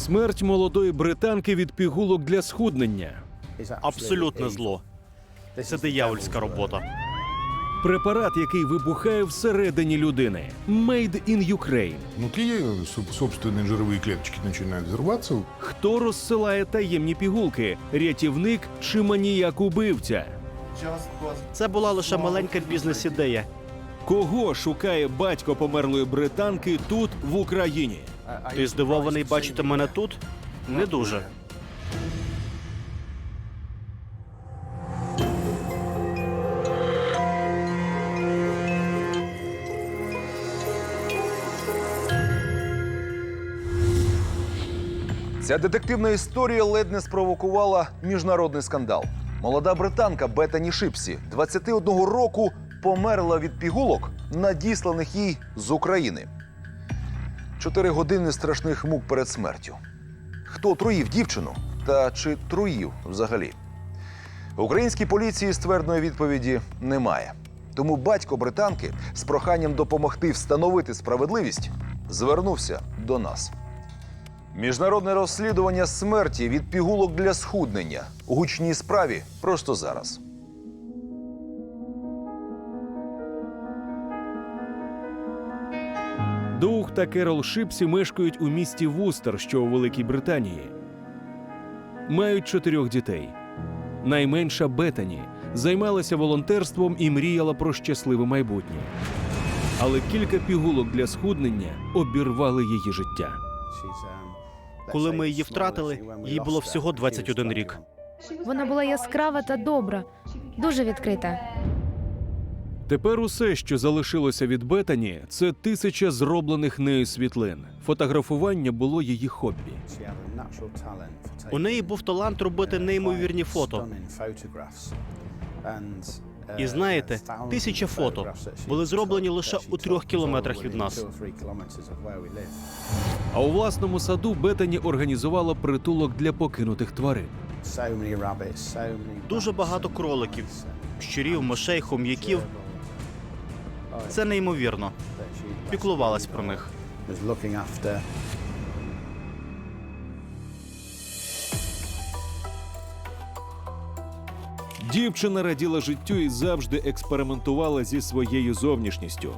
Смерть молодої британки від пігулок для схуднення. Абсолютне зло. Це диявольська робота. Препарат, який вибухає всередині людини. Made in Ukraine. Внутри э, соб- собственные жировые клеточки начинают взрываться. Хто розсилає таємні пігулки? Рятівник чи маніяк-убивця? Це була лише маленька бізнес-ідея. Кого шукає батько померлої британки тут, в Україні? Ти здивований бачити мене тут? Не дуже. Ця детективна історія ледь не спровокувала міжнародний скандал. Молода британка Бетані Шипсі 21 року померла від пігулок, надісланих їй з України. Чотири години страшних мук перед смертю. Хто труїв дівчину? Та чи труїв взагалі? Українській поліції ствердної відповіді немає. Тому батько британки з проханням допомогти встановити справедливість звернувся до нас. Міжнародне розслідування смерті від пігулок для схуднення у гучній справі просто зараз. Дух та Керол Шипсі мешкають у місті Вустер, що у Великій Британії. Мають чотирьох дітей. Найменша Бетані займалася волонтерством і мріяла про щасливе майбутнє. Але кілька пігулок для схуднення обірвали її життя. Коли ми її втратили, їй було всього 21 рік. Вона була яскрава та добра, дуже відкрита. Тепер усе, що залишилося від Бетані, це тисяча зроблених нею світлин. Фотографування було її хобі. У неї був талант робити неймовірні фото. І знаєте, тисяча фото були зроблені лише у трьох кілометрах від нас. А у власному саду Бетані організувала притулок для покинутих тварин. Дуже багато кроликів, щурів, мишей, хом'яків. Це неймовірно. Піклувалась про них. Дівчина раділа життю і завжди експериментувала зі своєю зовнішністю.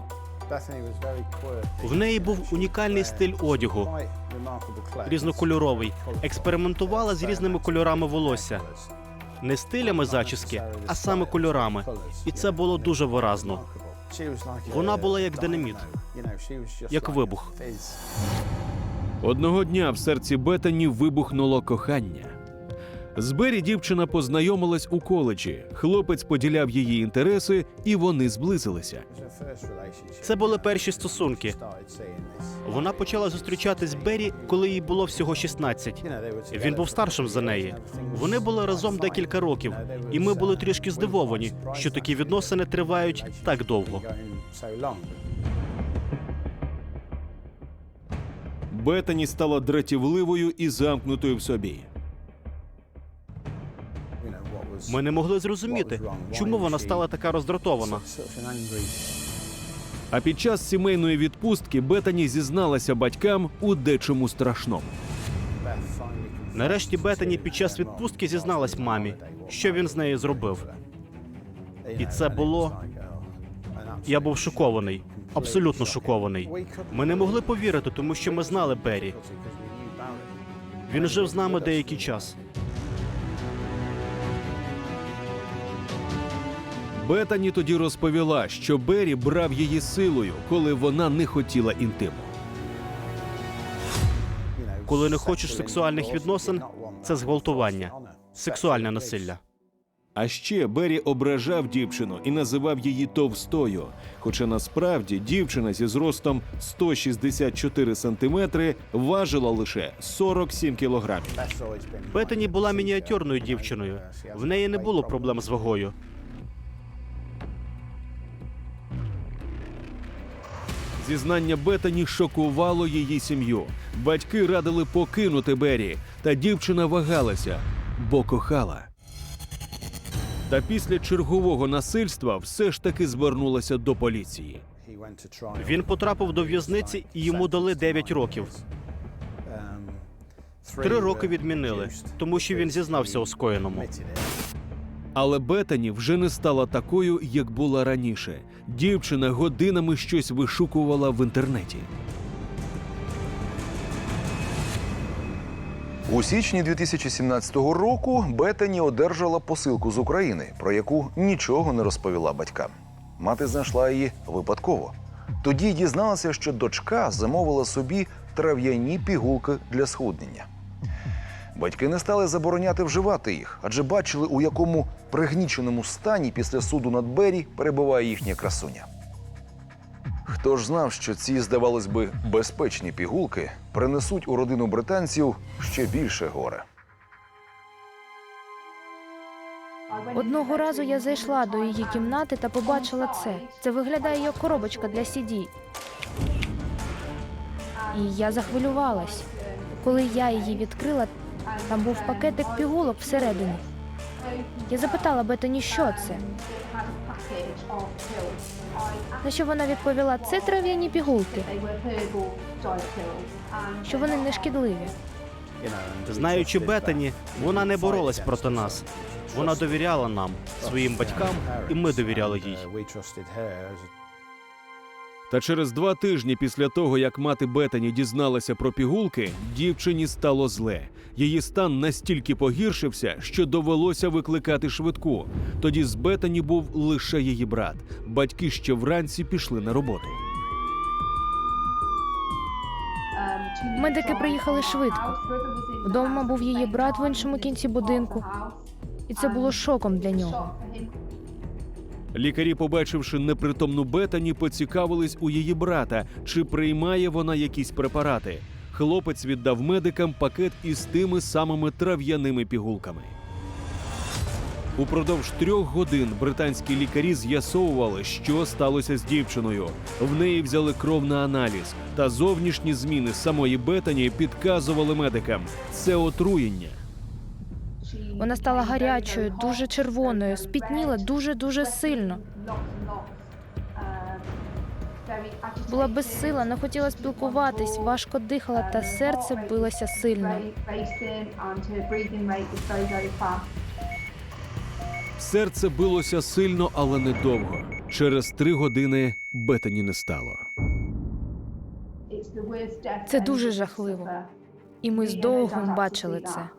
В неї був унікальний стиль одягу, різнокольоровий. Експериментувала з різними кольорами волосся. Не стилями зачіски, а саме кольорами. І це було дуже виразно. Вона була як динаміт, як вибух. Одного дня в серці Бетані вибухнуло кохання. З Бері дівчина познайомилась у коледжі. Хлопець поділяв її інтереси, і вони зблизилися. Це були перші стосунки. Вона почала зустрічатись з Беррі, коли їй було всього 16. Він був старшим за неї. Вони були разом декілька років, і ми були трішки здивовані, що такі відносини тривають так довго. Бетані стала дратівливою і замкнутою в собі. Ми не могли зрозуміти, чому вона стала така роздратована. А під час сімейної відпустки Бетані зізналася батькам у дечому страшному. Нарешті Бетані під час відпустки зізналась мамі, що він з нею зробив. І це було. Я був шокований, абсолютно шокований. Ми не могли повірити, тому що ми знали Беррі. Він жив з нами деякий час. Бетані тоді розповіла, що Бері брав її силою, коли вона не хотіла інтиму. Коли не хочеш сексуальних відносин, це зґвалтування, сексуальне насилля. А ще Бері ображав дівчину і називав її товстою. Хоча насправді дівчина зі зростом 164 сантиметри важила лише 47 кілограмів. Бетані була мініатюрною дівчиною. В неї не було проблем з вагою. Зізнання Бетані шокувало її сім'ю. Батьки радили покинути Бері, та дівчина вагалася, бо кохала. Та після чергового насильства все ж таки звернулася до поліції. Він потрапив до в'язниці і йому дали 9 років. Три роки відмінили, тому що він зізнався у скоєному. Але Бетані вже не стала такою, як була раніше. Дівчина годинами щось вишукувала в інтернеті. У січні 2017 року Бетані одержала посилку з України, про яку нічого не розповіла батькам. Мати знайшла її випадково. Тоді дізналася, що дочка замовила собі трав'яні пігулки для схуднення. Батьки не стали забороняти вживати їх, адже бачили, у якому пригніченому стані після суду над Бері перебуває їхня красуня. Хто ж знав, що ці, здавалось би, безпечні пігулки принесуть у родину британців ще більше горе. Одного разу я зайшла до її кімнати та побачила це. Це виглядає як коробочка для CD. І я захвилювалась. Коли я її відкрила, там був пакетик пігулок всередині. Я запитала Бетані, що це. На що вона відповіла, це трав'яні пігулки, що вони не шкідливі. Знаючи Бетані, вона не боролась проти нас. Вона довіряла нам, своїм батькам, і ми довіряли їй. Та через два тижні після того, як мати Бетані дізналася про пігулки, дівчині стало зле. Її стан настільки погіршився, що довелося викликати швидку. Тоді з Бетані був лише її брат. Батьки ще вранці пішли на роботу. Медики приїхали швидко. Вдома був її брат в іншому кінці будинку, і це було шоком для нього. Лікарі, побачивши непритомну Бетані, поцікавились у її брата, чи приймає вона якісь препарати. Хлопець віддав медикам пакет із тими самими трав'яними пігулками. Упродовж трьох годин британські лікарі з'ясовували, що сталося з дівчиною. В неї взяли кров на аналіз, та зовнішні зміни самої Бетані підказували медикам це отруєння. Вона стала гарячою, дуже червоною, спітніла дуже дуже сильно. Була безсила, не хотіла спілкуватись, важко дихала, та серце билося сильно. Серце билося сильно, але недовго. Через три години Бетані не стало. Це дуже жахливо. І ми з довгом бачили це.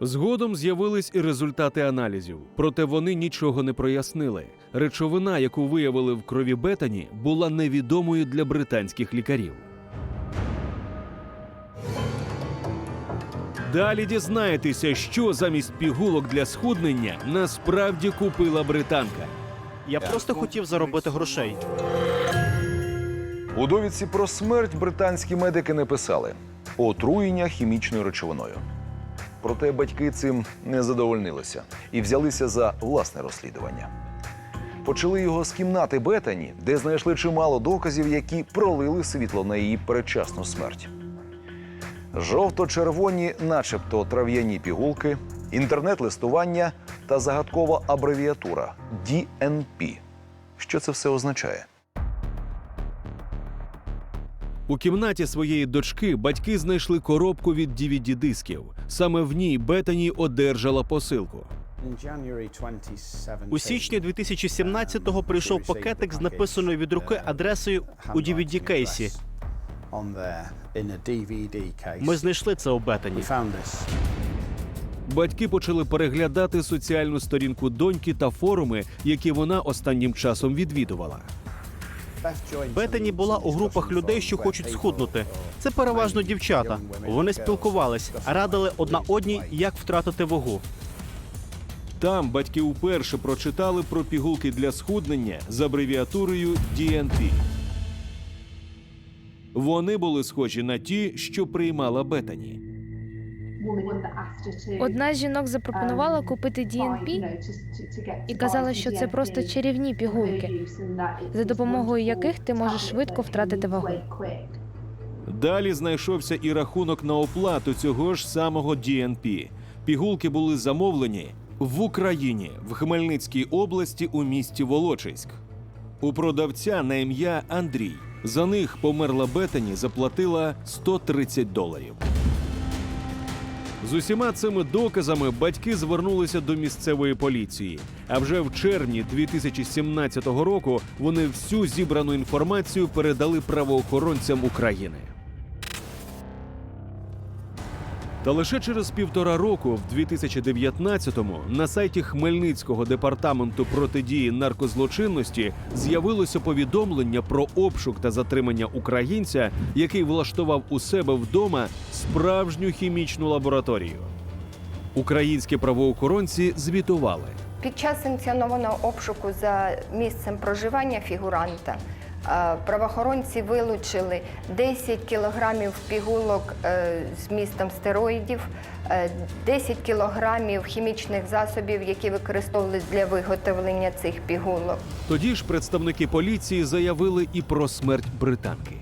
Згодом з'явились і результати аналізів, проте вони нічого не прояснили. Речовина, яку виявили в крові Бетані, була невідомою для британських лікарів. Далі дізнаєтеся, що замість пігулок для схуднення насправді купила британка. Я просто хотів заробити грошей. У довідці про смерть британські медики не писали отруєння хімічною речовиною. Проте батьки цим не задовольнилися і взялися за власне розслідування. Почали його з кімнати Бетані, де знайшли чимало доказів, які пролили світло на її передчасну смерть. Жовто-червоні, начебто трав'яні пігулки, інтернет-листування та загадкова абревіатура DNP. Що це все означає? У кімнаті своєї дочки батьки знайшли коробку від DVD-дисків. Саме в ній Бетані одержала посилку. У січні 2017-го прийшов пакетик з написаною від руки адресою у dvd кейсі. Ми знайшли це у Бетані. Батьки почали переглядати соціальну сторінку доньки та форуми, які вона останнім часом відвідувала. Бетані була у групах людей, що хочуть схуднути. Це переважно дівчата. Вони спілкувались, радили одна одній, як втратити вагу. Там батьки уперше прочитали про пігулки для схуднення з абревіатурою DNP. Вони були схожі на ті, що приймала Бетані. Одна з жінок запропонувала купити DNP і казала, що це просто чарівні пігулки, за допомогою яких ти можеш швидко втратити вагу. Далі знайшовся і рахунок на оплату цього ж самого DNP. Пігулки були замовлені в Україні, в Хмельницькій області у місті Волочиськ. У продавця на ім'я Андрій. За них померла Бетані заплатила 130 доларів. З усіма цими доказами батьки звернулися до місцевої поліції. А вже в червні 2017 року вони всю зібрану інформацію передали правоохоронцям України. Та лише через півтора року, в 2019-му, на сайті Хмельницького департаменту протидії наркозлочинності з'явилося повідомлення про обшук та затримання українця, який влаштував у себе вдома справжню хімічну лабораторію. Українські правоохоронці звітували. Під час санкціонованого обшуку за місцем проживання фігуранта правоохоронці вилучили 10 кілограмів пігулок е, з містом стероїдів, е, 10 кілограмів хімічних засобів, які використовувались для виготовлення цих пігулок. Тоді ж представники поліції заявили і про смерть британки.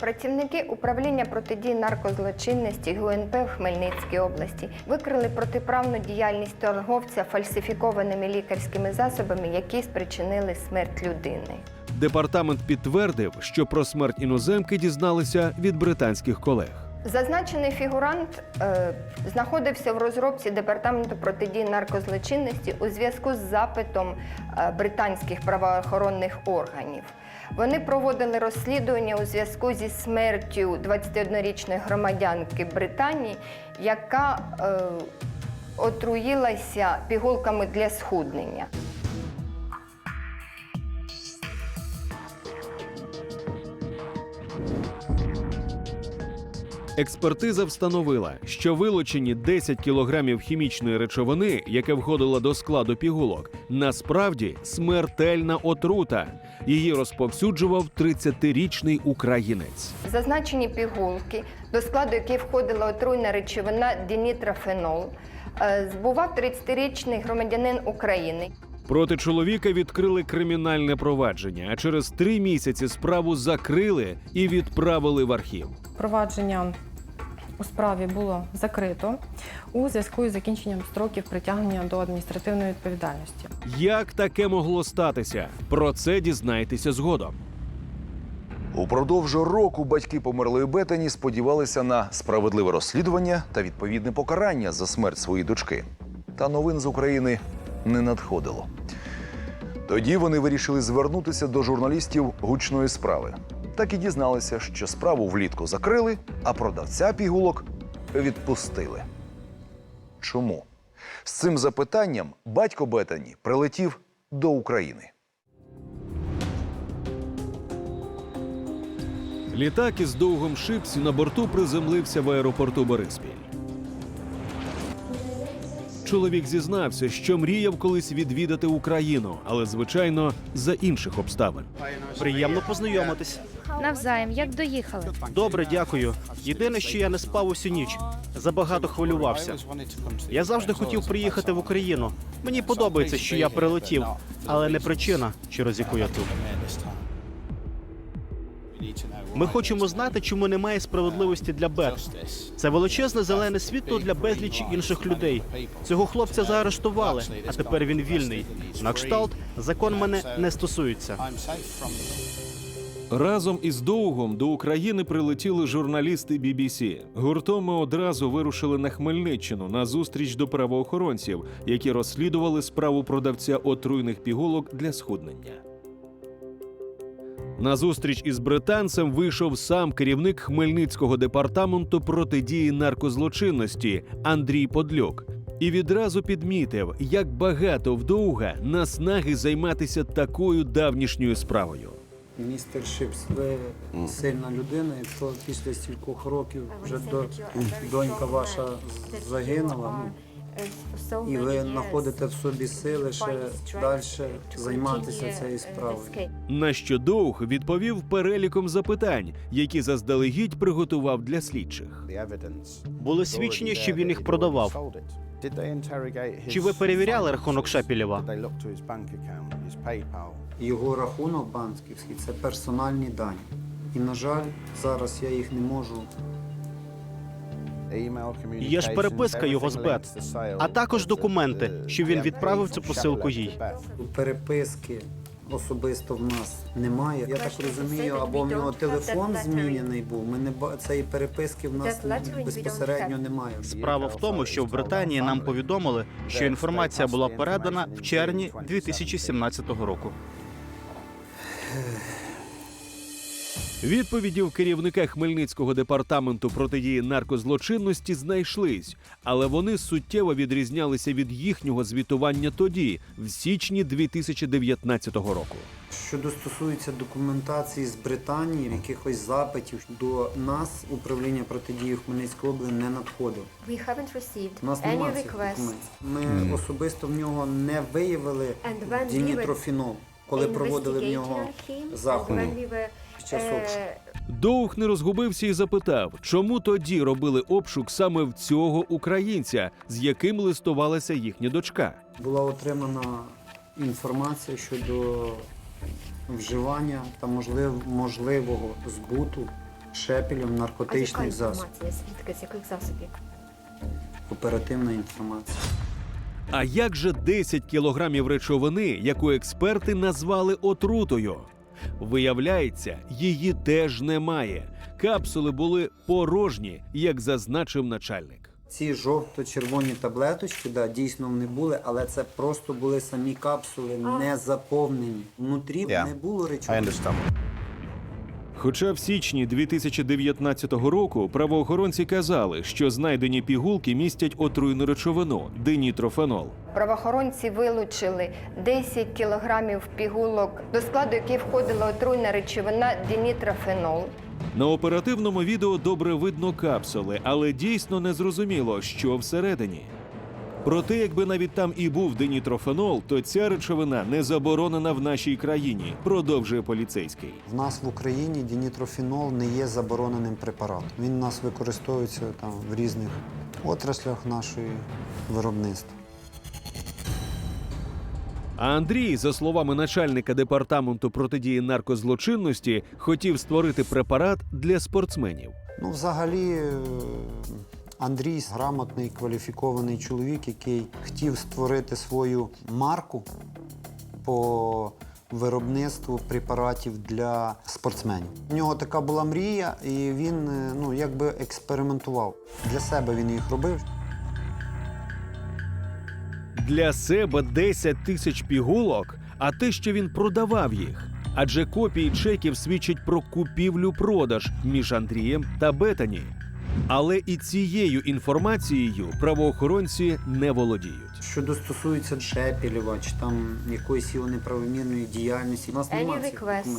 Працівники управління протидії наркозлочинності ГУНП в Хмельницькій області викрили протиправну діяльність торговця фальсифікованими лікарськими засобами, які спричинили смерть людини. Департамент підтвердив, що про смерть іноземки дізналися від британських колег. Зазначений фігурант е, знаходився в розробці департаменту протидії наркозлочинності у зв'язку з запитом е, британських правоохоронних органів. Вони проводили розслідування у зв'язку зі смертю 21-річної громадянки Британії, яка е, отруїлася пігулками для схуднення. Експертиза встановила, що вилучені 10 кілограмів хімічної речовини, яке входило до складу пігулок, насправді смертельна отрута. Її розповсюджував 30-річний українець. Зазначені пігулки, до складу яких входила отруйна речовина дінітрофенол, е, збував 30-річний громадянин України. Проти чоловіка відкрили кримінальне провадження, а через три місяці справу закрили і відправили в архів. Провадження у справі було закрито у зв'язку із закінченням строків притягнення до адміністративної відповідальності. Як таке могло статися? Про це дізнаєтеся згодом. Упродовж року батьки померлої Бетані сподівалися на справедливе розслідування та відповідне покарання за смерть своєї дочки. Та новин з України не надходило. Тоді вони вирішили звернутися до журналістів гучної справи. Так і дізналися, що справу влітку закрили, а продавця пігулок відпустили. Чому? З цим запитанням батько Бетані прилетів до України. Літак із довгом шипсі на борту приземлився в аеропорту Бориспіль. Чоловік зізнався, що мріяв колись відвідати Україну, але звичайно за інших обставин. Приємно познайомитись. Навзаєм, як доїхали? Добре, дякую. Єдине, що я не спав усю ніч. Забагато хвилювався. Я завжди хотів приїхати в Україну. Мені подобається, що я прилетів, але не причина, через яку я тут. Ми хочемо знати, чому немає справедливості для Бет. Це величезне зелене світло для безлічі інших людей. Цього хлопця заарештували, а тепер він вільний. На кшталт закон мене не стосується. Разом із Довгом до України прилетіли журналісти BBC. Гуртом ми одразу вирушили на Хмельниччину на зустріч до правоохоронців, які розслідували справу продавця отруйних пігулок для схуднення. На зустріч із британцем вийшов сам керівник Хмельницького департаменту протидії наркозлочинності Андрій Подлюк. І відразу підмітив, як багато вдовга наснаги займатися такою давнішньою справою. Містер Шипс, ви сильна людина, якщо після стількох років вже до, донька ваша загинула, ну, і ви знаходите в собі сили ще далі займатися цією справою. На що довг відповів переліком запитань, які заздалегідь приготував для слідчих. Були свідчення, що він їх продавав. Чи ви перевіряли рахунок Шепілєва? Його рахунок банківський це персональні дані. І, на жаль, зараз я їх не можу. Є ж переписка його з Бет, а також документи, що він відправив цю посилку їй. Переписки особисто в нас немає. Я так розумію, або в нього телефон змінений був. Ми не ба- цієї переписки в нас безпосередньо немає. Справа в тому, що в Британії нам повідомили, що інформація була передана в червні 2017 року. Відповіді в керівника Хмельницького департаменту протидії наркозлочинності знайшлись, але вони суттєво відрізнялися від їхнього звітування тоді, в січні 2019 року. Щодо стосується документації з Британії, якихось запитів до нас управління протидії в Хмельницькій області не надходило. We haven't received У нас any немає цих requests. Ми особисто в нього не виявили and when we were дінітрофінол, коли проводили в investigating нього him, and заходи when we were, під час uh. Доух не розгубився і запитав, чому тоді робили обшук саме в цього українця, з яким листувалася їхня дочка. Була отримана інформація щодо вживання та можлив, можливого збуту шепелем а яка наркотичних засобів. Звідки, з яких засобів? Оперативна інформація. А як же 10 кілограмів речовини, яку експерти назвали отрутою? Виявляється, її теж немає. Капсули були порожні, як зазначив начальник. Ці жовто-червоні таблеточки, да, дійсно вони були, але це просто були самі капсули, не заповнені. Внутрі не було речовини. Хоча в січні 2019 року правоохоронці казали, що знайдені пігулки містять отруйну речовину динітрофенол. Правоохоронці вилучили 10 кілограмів пігулок, до складу яких входила отруйна речовина дінітрофенол. На оперативному відео добре видно капсули, але дійсно не зрозуміло, що всередині. Проте, якби навіть там і був динітрофенол, то ця речовина не заборонена в нашій країні, продовжує поліцейський. В нас в Україні дінітрофінол не є забороненим препаратом. Він у нас використовується там в різних отраслях нашої виробництва. А Андрій, за словами начальника департаменту протидії наркозлочинності, хотів створити препарат для спортсменів. Ну, взагалі, е, Андрій грамотний, кваліфікований чоловік, який хотів створити свою марку по виробництву препаратів для спортсменів. У нього така була мрія, і він е, ну, якби експериментував. Для себе він їх робив. Для себе 10 тисяч пігулок, а те, що він продавав їх. Адже копії чеків свідчать про купівлю-продаж між Андрієм та Бетані. Але і цією інформацією правоохоронці не володіють. Щодо стосується Шепелєва чи там якоїсь його неправомірної діяльності, у нас немає цих документів.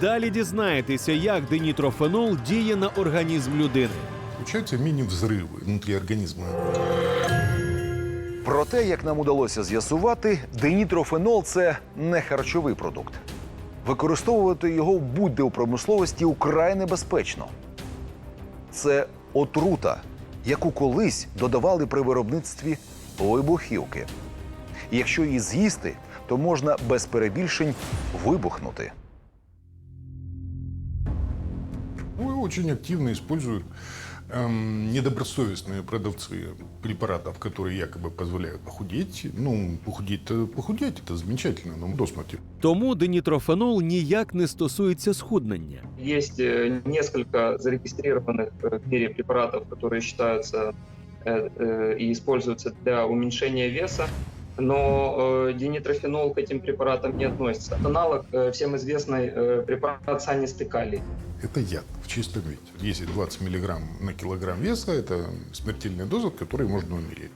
Далі дізнаєтеся, як динітрофенол діє на організм людини. Случаются мини-взрывы внутри организма. Проте, як нам удалося з'ясувати, динітрофенол це не харчовий продукт. Використовувати його будь-де у промисловості украй небезпечно. Це отрута, яку колись додавали при виробництві вибухівки. Якщо її з'їсти, то можна без перебільшень вибухнути. Ну, и очень активно используют эм, недобросовестные продавцы препаратов, которые якобы позволяют похудеть. Ну, похудеть-то похудеть, это замечательно, но до смерти. Тому динітрофенол ніяк не стосується схуднення. Есть э, несколько зарегистрированных э, в мире препаратов, которые считаются э, э, и используются для уменьшения веса, но э, динитрофенол к этим препаратам не относится. Аналог э, всем известный э, препарат санистый калий. Это яд в чистом виде. Если 20 миллиграмм на килограмм веса, это смертельная доза, от которой можно умереть.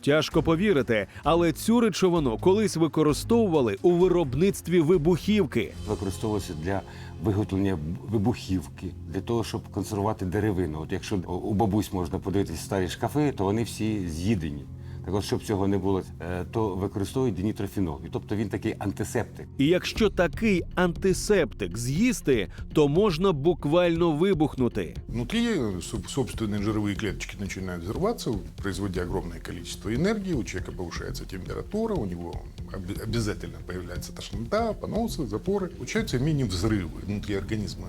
Тяжко повірити, але цю речовину колись використовували у виробництві вибухівки. використовувалося для виготовлення вибухівки, для того, щоб консервувати деревину. От якщо у бабусь можна подивитися старі шкафи, то вони всі з'їдені. Так от, щоб цього не було, е, то використовують динітрофінол. І тобто він такий антисептик. І якщо такий антисептик з'їсти, то можна буквально вибухнути. Внутри соб- собственные жировые клеточки начинают взрываться, производя огромное количество энергии, у человека повышается температура, у него обе- обязательно появляется тошнота, поносы, запоры. Получаются мини-взрывы внутри организма.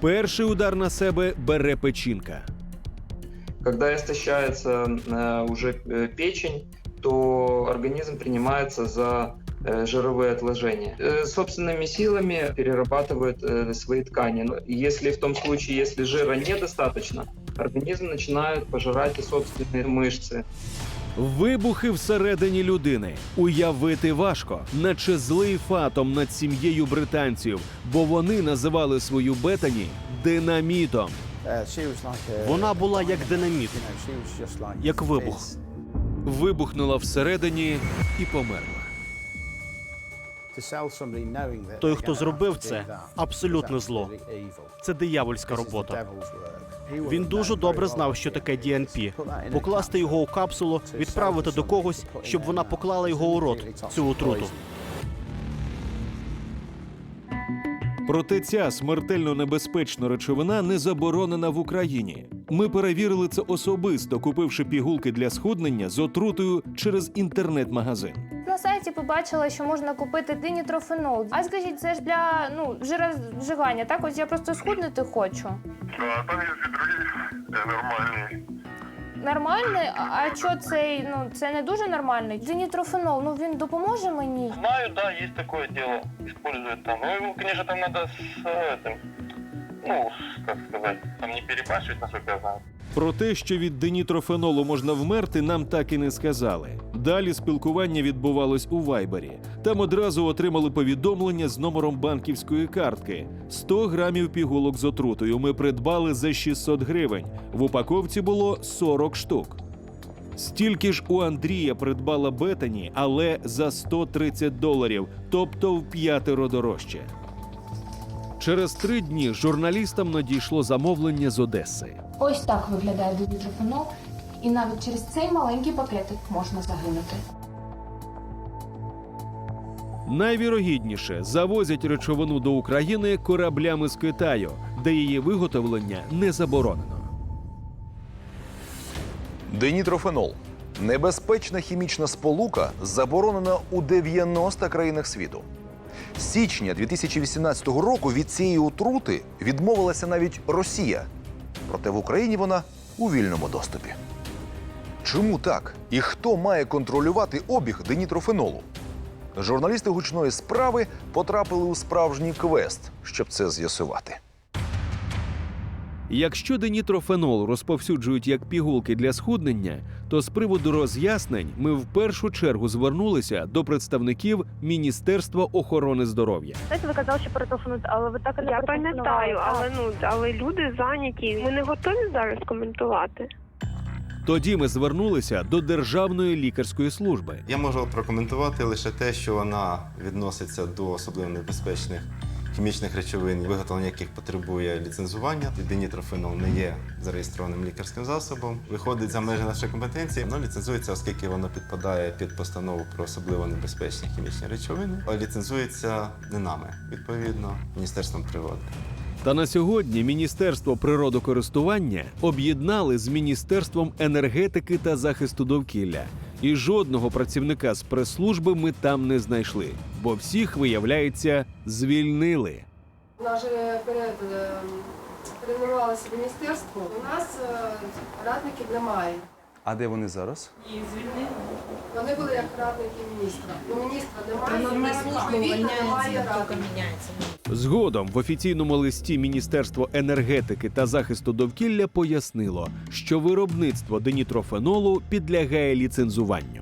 Перший удар на себе бере печінка. Когда истощается э, уже э, печень, то организм принимается за э, жировые отложения. Э, Собственными силами перерабатывает э, свои ткани. Но Если в том случае, если жира недостаточно, организм начинает пожирать и собственные мышцы. Вибухи всередині людини уявити важко, наче злий фатом над сім'єю британців, бо вони називали свою Бетані динамітом. Вона була як динаміт, як вибух. Вибухнула всередині і померла. Той, хто зробив це, абсолютно зло. Це диявольська робота. Він дуже добре знав, що таке DNP. Покласти його у капсулу, відправити до когось, щоб вона поклала його у рот цю отруту. Проте ця смертельно небезпечна речовина не заборонена в Україні. Ми перевірили це особисто, купивши пігулки для схуднення з отрутою через інтернет-магазин. На сайті побачила, що можна купити динітрофенол. А скажіть, це ж для ну жирозжигання. Так, ось я просто схуднути хочу. А там есть и другие э, нормальные. Нормальний, а а що цей, ну це не дуже нормальний. Динітрофенол, ну він допоможе мені. Знаю, да, есть такое дело. Используют там. Ну, его, конечно, там надо с э, этим, ну, как сказать, там не перебарщивать, насколько я знаю. Про те, що від динітрофенолу можна вмерти, нам так і не сказали. Далі спілкування відбувалось у Вайбері. Там одразу отримали повідомлення з номером банківської картки. 100 грамів пігулок з отрутою ми придбали за 600 гривень. В упаковці було 40 штук. Стільки ж у Андрія придбала Бетані, але за 130 доларів, тобто в п'ятеро дорожче. Через три дні журналістам надійшло замовлення з Одеси. Ось так виглядає динітрофенол, і навіть через цей маленький пакетик можна загинути. Найвірогідніше завозять речовину до України кораблями з Китаю, де її виготовлення не заборонено. Динітрофенол небезпечна хімічна сполука, заборонена у 90 країнах світу. З січня 2018 року від цієї отрути відмовилася навіть Росія. Проте в Україні вона у вільному доступі. Чому так? І хто має контролювати обіг динітрофенолу? Журналісти гучної справи потрапили у справжній квест, щоб це з'ясувати. Якщо динітрофенол розповсюджують як пігулки для схуднення, то з приводу роз'яснень ми в першу чергу звернулися до представників Міністерства охорони здоров'я. Знаєте, ви казали, що перетелефонуєте, але ви так і не Я пам'ятаю, але ну але люди зайняті. Ми не готові зараз коментувати. Тоді ми звернулися до Державної лікарської служби. Я можу прокоментувати лише те, що вона відноситься до особливо небезпечних хімічних речовин, виготовлення яких потребує ліцензування. Динітрофенол не є зареєстрованим лікарським засобом. Виходить за межі нашої компетенції, воно ліцензується, оскільки воно підпадає під постанову про особливо небезпечні хімічні речовини. А ліцензується не нами, відповідно, Міністерством природи. Та на сьогодні Міністерство природокористування об'єднали з Міністерством енергетики та захисту довкілля. І жодного працівника з прес-служби ми там не знайшли, бо всіх, виявляється, звільнили. Нас перед, е, перейменувалося міністерство. У нас е, радників немає. А де вони зараз? Звільнили. Вони були як радники міністра. У міністра немає, і відповідно немає радників. Згодом в офіційному листі Міністерство енергетики та захисту довкілля пояснило, що виробництво денітрофенолу підлягає ліцензуванню.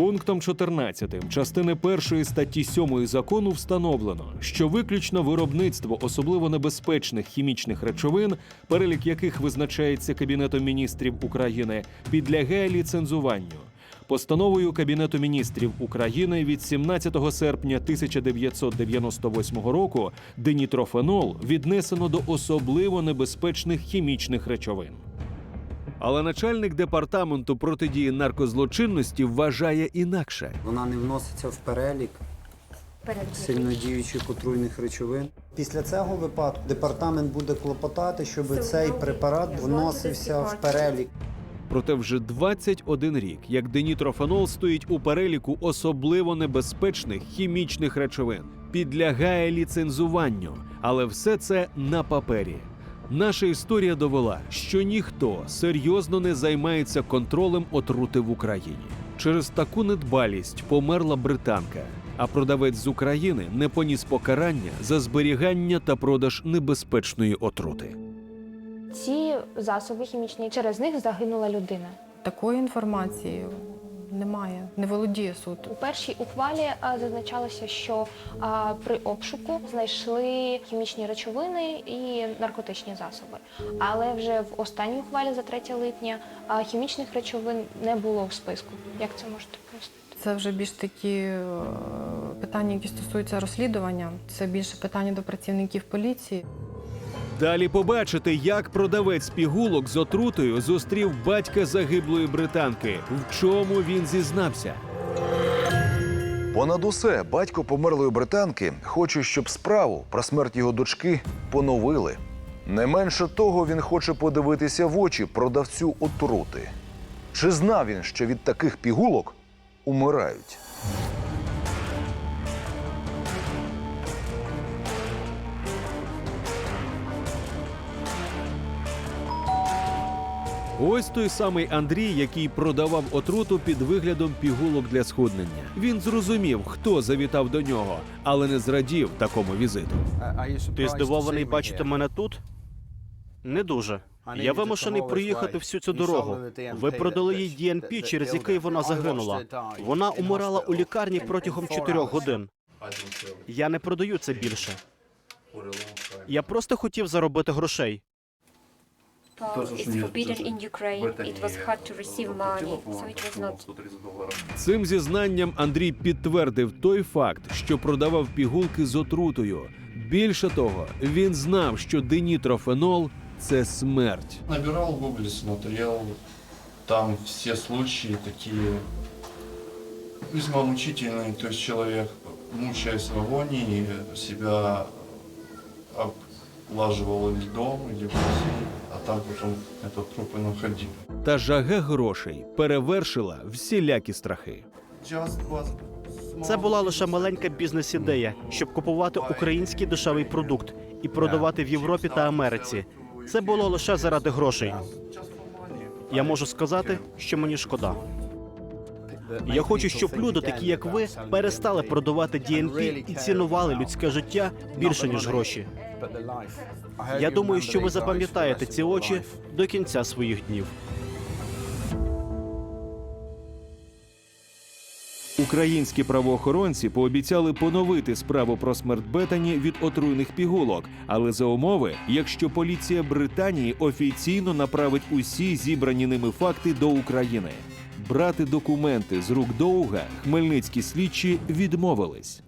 Пунктом 14 частини 1 статті 7 закону встановлено, що виключно виробництво особливо небезпечних хімічних речовин, перелік яких визначається Кабінетом міністрів України, підлягає ліцензуванню. Постановою Кабінету міністрів України від 17 серпня 1998 року динітрофенол віднесено до особливо небезпечних хімічних речовин. Але начальник департаменту протидії наркозлочинності вважає інакше. Вона не вноситься в перелік сильнодіючих отруйних речовин. Після цього випадку департамент буде клопотати, щоб цей препарат вносився в перелік. Проте вже 21 рік, як динітрофенол стоїть у переліку особливо небезпечних хімічних речовин, підлягає ліцензуванню, але все це на папері. Наша історія довела, що ніхто серйозно не займається контролем отрути в Україні. Через таку недбалість померла британка, а продавець з України не поніс покарання за зберігання та продаж небезпечної отрути. Ці засоби хімічні через них загинула людина. Такої інформації немає, не володіє суд. У першій ухвалі а, зазначалося, що а, при обшуку знайшли хімічні речовини і наркотичні засоби. Але вже в останній ухвалі за 3 липня а, хімічних речовин не було в списку. Як це можете пояснити? Це вже більш такі е, питання, які стосуються розслідування. Це більше питання до працівників поліції. Далі побачите, як продавець пігулок з отрутою зустрів батька загиблої британки. В чому він зізнався? Понад усе, батько померлої британки хоче, щоб справу про смерть його дочки поновили. Не менше того, він хоче подивитися в очі продавцю отрути. Чи знав він, що від таких пігулок умирають? Ось той самий Андрій, який продавав отруту під виглядом пігулок для схуднення. Він зрозумів, хто завітав до нього, але не зрадів такому візиту. Ти здивований бачити мене тут? Не дуже. Я вимушений проїхати всю цю дорогу. Ви продали їй ДНП, через який вона загинула. Вона умирала у лікарні протягом чотирьох годин. Я не продаю це більше. Я просто хотів заробити грошей. It's forbidden in Ukraine. It was hard to receive money, so it was not. Цим зізнанням Андрій підтвердив той факт, що продавав пігулки з отрутою. Більше того, він знав, що динітрофенол це смерть. Набирал в гугле, смотрел, там все случаи такие весьма мучительные, то есть человек, мучаясь в агонии, себя облаживал льдом или в а так потом этот труп и находил. Та жага грошей перевершила всілякі страхи. Це була лише маленька бізнес-ідея, щоб купувати український дешевий продукт і продавати в Європі та Америці. Це було лише заради грошей. Я можу сказати, що мені шкода. Я хочу, щоб люди, такі як ви, перестали продавати ДНП і цінували людське життя більше ніж гроші. Я думаю, що ви запам'ятаєте ці очі до кінця своїх днів. Українські правоохоронці пообіцяли поновити справу про смерть Бетані від отруйних пігулок, але за умови, якщо поліція Британії офіційно направить усі зібрані ними факти до України. Брати документи з рук Доуга хмельницькі слідчі відмовились.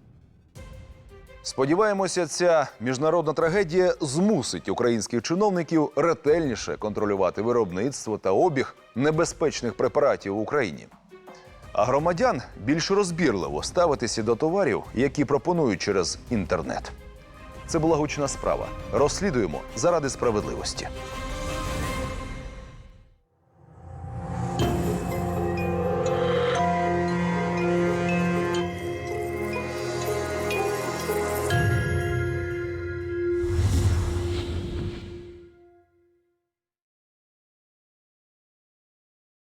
Сподіваємося, ця міжнародна трагедія змусить українських чиновників ретельніше контролювати виробництво та обіг небезпечних препаратів в Україні. А громадян більш розбірливо ставитися до товарів, які пропонують через інтернет. Це була гучна справа. Розслідуємо заради справедливості.